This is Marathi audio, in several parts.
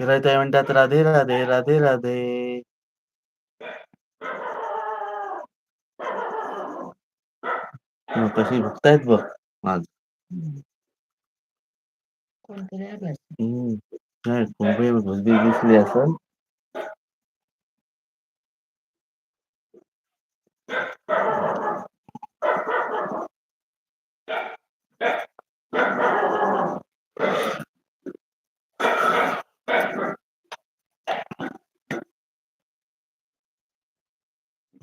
हिराईताई म्हणतात राधे राधे राधे राधे. कशी बघतायत बघ आज. कोणतरी दिसली असल.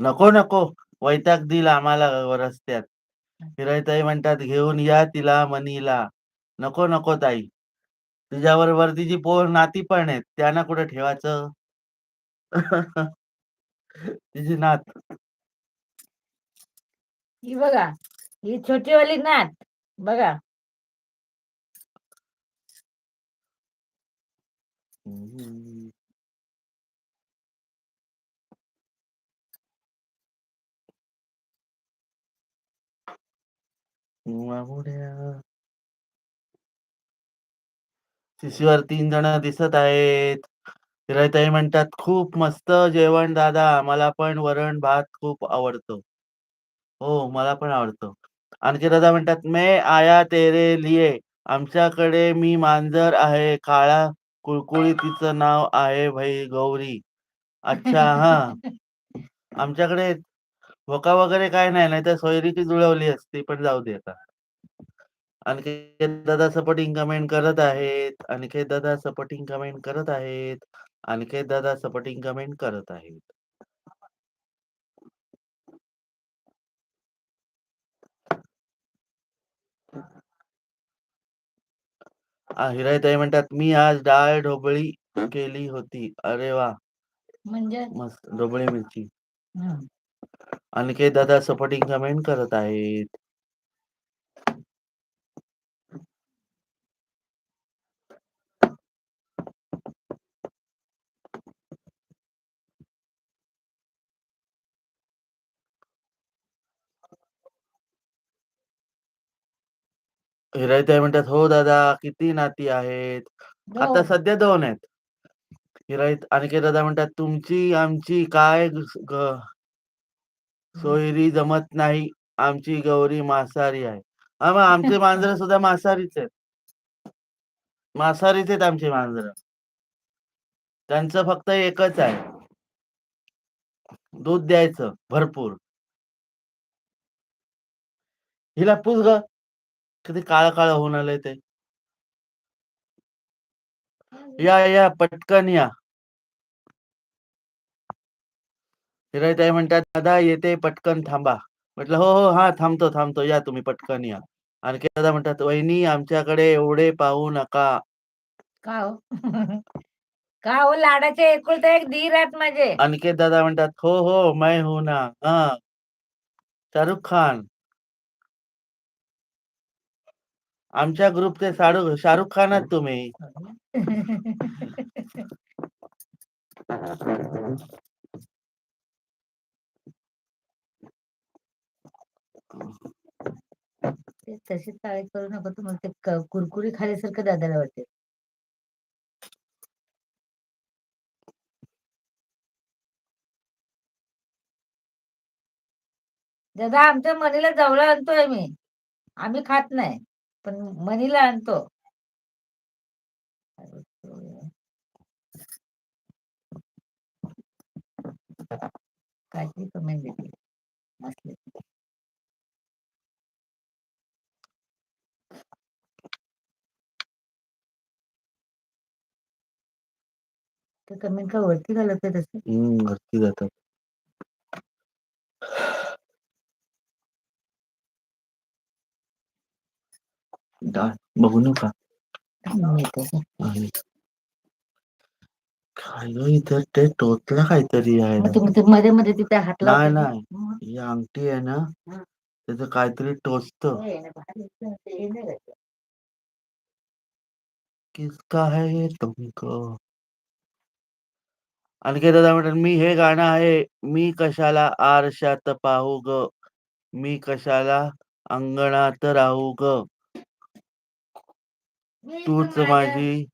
नको नको वैताग दिल आम्हाला रस्त्यात. हिराईताई म्हणतात घेऊन या तिला मनीला. नको नको ताई तिच्याबरोबर तिची पोर नाती पण आहेत त्यांना कुठे ठेवायचं. तिची नात. ही बघा ही छोटीवाली नात बघा. हम्म. शिशीवर तीन जण दिसत आहेत. हिराईताई म्हणतात खूप मस्त जेवण दादा मला पण वरण भात खूप आवडतो. हो मला पण आवडतो. आणखी दादा म्हणतात मैं आया तेरे लिये आमच्याकडे मी मांजर आहे काळा कुळकुळी तिचं नाव आहे भाई गौरी. अच्छा हा आमच्याकडे भोका वगैरे काय नाही नाही तर सोयरीची जुळवली असती पण जाऊ दे आता. अनिकेत दादा सपोर्टिंग कमेंट करत आहेत. अनिकेत दादा सपोर्टिंग कमेंट करत आहेत. अनिकेत दादा सपोर्टिंग कमेंट करत आहेत. आ, हिराईताई म्हणतात मी आज डाळ ढोबळी केली होती. अरे वा म्हणजे मस्त ढोबळी मिरची. हं. अनिकेत दादा सपोर्टिंग कमेंट करत आहेत. हिराईताई म्हणतात हो दादा किती नाती आहेत. आता दोन. सध्या दोन आहेत. हिराईत अनिकेत दादा म्हणतात तुमची आमची काय सोयरी जमत नाही आमची गौरी मांसाहारी आहे. हा मग आमचे मांजर सुद्धा मांसाहारीच आहेत. मांसाहारीच आहेत आमची मांजरं. त्यांचं फक्त एकच आहे. दूध द्यायचं भरपूर. हिला पूस ग किती काळं काळं होऊन आलंय ते. या या पटकन या. हिराईताई म्हणतात दादा येते पटकन थांबा. म्हटलं हो हो हा थांबतो थांबतो या तुम्ही पटकन या. अनिकेत दादा म्हणतात वहिनी आमच्याकडे एवढे पाहू नका. का हो? का हो लाडाचे एकुलते एक धीर आहेत माझे. अनिकेत दादा म्हणतात हो हो मैं हूं ना हां. शाहरुख खान. आमच्या ग्रुपचे शाडू शाहरुख खान आहात तुम्ही. ते तशी चाळे करू नका तुम्हाला ते कुरकुरी खाल्यासारखं दादाला वाटेल. दादा आमच्या मनीला जवळ आणतोय मी. आम्ही खात नाही पण मनीला आणतो. काहीतरी कमेंट देते ते कमेंट काय वरती घालत असं? हम्म वरती जातात. डाळ बघू नका. आहे. खाली इथं ते टोचला काहीतरी आहे. मग तुम्ही ते मध्ये मध्ये तिथे हात नाही लावता नाही ही अंगठी आहे ना त्याच काहीतरी टोचतं. किसका है ये तुमको? अनिकेत दादा म्हणतात मी हे गाणं आहे मी कशाला आरशात पाहू ग. मी कशाला अंगणात राहू ग. तूच माझी